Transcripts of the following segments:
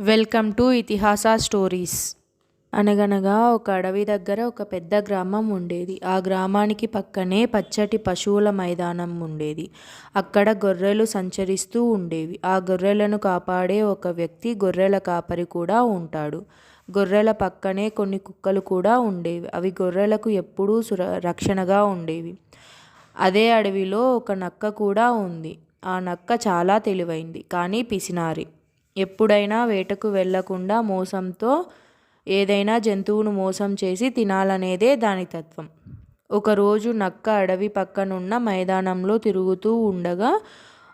Welcome to ఇతిహాస stories. అనగనగా ఒక అడవి దగ్గర ఒక పెద్ద గ్రామం ఉండేది. ఆ గ్రామానికి పక్కనే పచ్చటి పశువుల మైదానం ఉండేది. అక్కడ గొర్రెలు సంచరిస్తూ ఉండేవి. ఆ గొర్రెలను కాపాడే ఒక వ్యక్తి గొర్రెల కాపరి కూడా ఉంటాడు. గొర్రెల పక్కనే కొన్ని కుక్కలు కూడా ఉండేవి. అవి గొర్రెలకు ఎప్పుడూ సుర రక్షణగా ఉండేవి. అదే అడవిలో ఒక నక్క కూడా ఉంది. ఆ నక్క చాలా తెలివైంది. కానీ పిసినారి. ఎప్పుడైనా వేటకు వెళ్ళకుండా మోసంతో ఏదైనా జంతువును మోసం చేసి తినాలనేదే దాని తత్వం. ఒకరోజు నక్క అడవి పక్కనున్న మైదానంలో తిరుగుతూ ఉండగా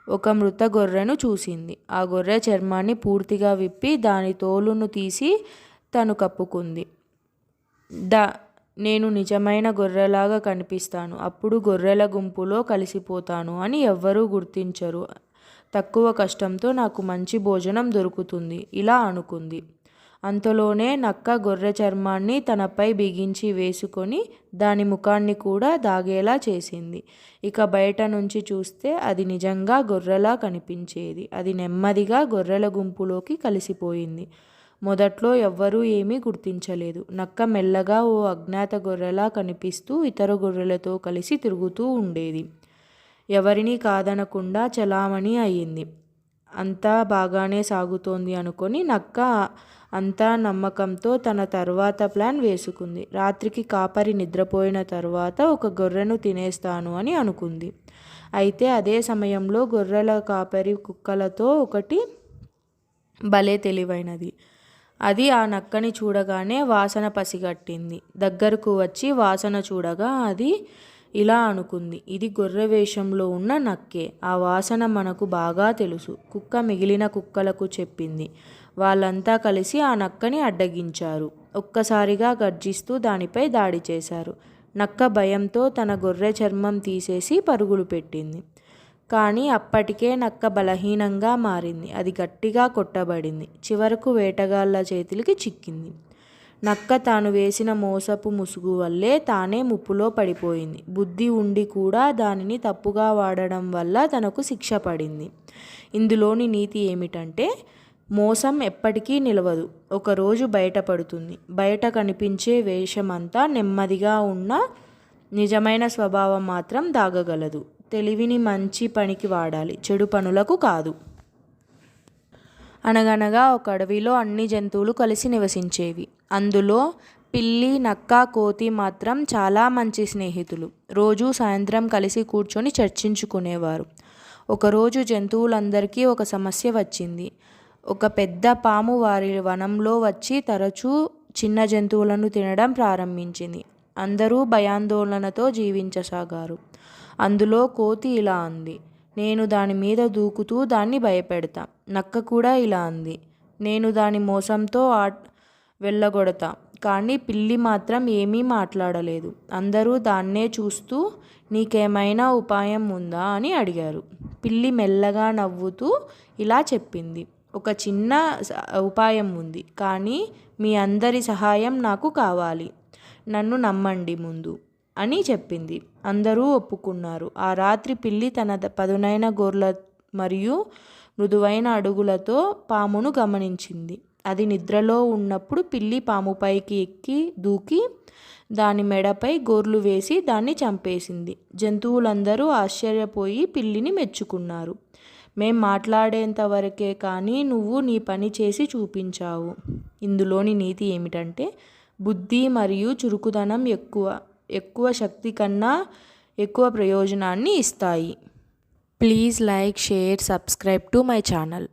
ఒక మృత గొర్రెను చూసింది. ఆ గొర్రె చర్మాన్ని పూర్తిగా విప్పి దాని తోలును తీసి తను కప్పుకుంది. దా నేను నిజమైన గొర్రెలాగా కనిపిస్తాను. అప్పుడు గొర్రెల గుంపులో కలిసిపోతాను అని ఎవ్వరూ గుర్తించరు. తక్కువ కష్టంతో నాకు మంచి భోజనం దొరుకుతుంది ఇలా అనుకుంది. అంతలోనే నక్క గొర్రె చర్మాన్ని తనపై బిగించి వేసుకొని దాని ముఖాన్ని కూడా దాగేలా చేసింది. ఇక బయట నుంచి చూస్తే అది నిజంగా గొర్రెలా కనిపించేది. అది నెమ్మదిగా గొర్రెల గుంపులోకి కలిసిపోయింది. మొదట్లో ఎవ్వరూ ఏమీ గుర్తించలేదు. నక్క మెల్లగా ఓ అజ్ఞాత గొర్రెలా కనిపిస్తూ ఇతర గొర్రెలతో కలిసి తిరుగుతూ ఉండేది. ఎవరినీ కాదనకుండా చలామణి అయ్యింది. అంతా బాగానే సాగుతోంది అనుకొని నక్క అంతా నమ్మకంతో తన తర్వాత ప్లాన్ వేసుకుంది. రాత్రికి కాపరి నిద్రపోయిన తర్వాత ఒక గొర్రెను తినేస్తాను అని అనుకుంది. అయితే అదే సమయంలో గొర్రెల కాపరి కుక్కలతో ఒకటి భలే తెలివైనది. అది ఆ నక్కని చూడగానే వాసన పసిగట్టింది. దగ్గరకు వచ్చి వాసన చూడగా అది ఇలా అనుకుంది. ఇది గొర్రె వేషంలో ఉన్న నక్కే. ఆ వాసన మనకు బాగా తెలుసు. కుక్క మిగిలిన కుక్కలకు చెప్పింది. వాళ్ళంతా కలిసి ఆ నక్కని అడ్డగించారు. ఒక్కసారిగా గర్జిస్తూ దానిపై దాడి చేశారు. నక్క భయంతో తన గొర్రె చర్మం తీసేసి పరుగులు పెట్టింది. కానీ అప్పటికే నక్క బలహీనంగా మారింది. అది గట్టిగా కొట్టబడింది. చివరకు వేటగాళ్ళ చేతులకి చిక్కింది. నక్క తాను వేసిన మోసపు ముసుగు వల్లే తానే ముప్పులో పడిపోయింది. బుద్ధి ఉండి కూడా దానిని తప్పుగా వాడడం వల్ల తనకు శిక్ష పడింది. ఇందులోని నీతి ఏమిటంటే మోసం ఎప్పటికీ నిలవదు. ఒకరోజు బయటపడుతుంది బయట కనిపించే వేషమంతా నెమ్మదిగా ఉన్న నిజమైన స్వభావం మాత్రం దాగగలదు. తెలివిని మంచి పనికి వాడాలి. చెడు పనులకు కాదు. అనగనగా ఒక అడవిలో అన్ని జంతువులు కలిసి నివసించేవి. అందులో పిల్లి నక్క కోతి మాత్రం చాలా మంచి స్నేహితులు. రోజు సాయంత్రం కలిసి కూర్చొని చర్చించుకునేవారు. ఒకరోజు జంతువులందరికీ ఒక సమస్య వచ్చింది. ఒక పెద్ద పాము వారి వనంలో వచ్చి తరచూ చిన్న జంతువులను తినడం ప్రారంభించింది. అందరూ భయాందోళనతో జీవించసాగారు. అందులో కోతి ఇలా అంది. నేను దాని మీద దూకుతూ దాన్ని భయపెడతా. నక్క కూడా ఇలా అంది. నేను దాని మోసంతో ఆ వెళ్ళగొడతా. కానీ పిల్లి మాత్రం ఏమీ మాట్లాడలేదు. అందరూ దాన్నే చూస్తూ నీకేమైనా ఉపాయం ఉందా అని అడిగారు. పిల్లి మెల్లగా నవ్వుతూ ఇలా చెప్పింది. ఒక చిన్న ఉపాయం ఉంది. కానీ మీ అందరి సహాయం నాకు కావాలి. నన్ను నమ్మండి ముందు. అని చెప్పింది. అందరూ ఒప్పుకున్నారు. ఆ రాత్రి పిల్లి తన పదునైన గోర్ల మరియు మృదువైన అడుగులతో పామును గమనించింది. అది నిద్రలో ఉన్నప్పుడు పిల్లి పాముపైకి ఎక్కి దూకి దాని మెడపై గోర్లు వేసి దాన్ని చంపేసింది. జంతువులందరూ ఆశ్చర్యపోయి పిల్లిని మెచ్చుకున్నారు. మేం మాట్లాడేంత వరకే కానీ నువ్వు నీ పని చేసి చూపించావు. ఇందులోని నీతి ఏమిటంటే బుద్ధి మరియు చురుకుదనం ఎక్కువ. ఎక్కువ శక్తి కన్నా ఎక్కువ ప్రయోజనాన్ని ఇస్తాయి. Please like share subscribe to my channel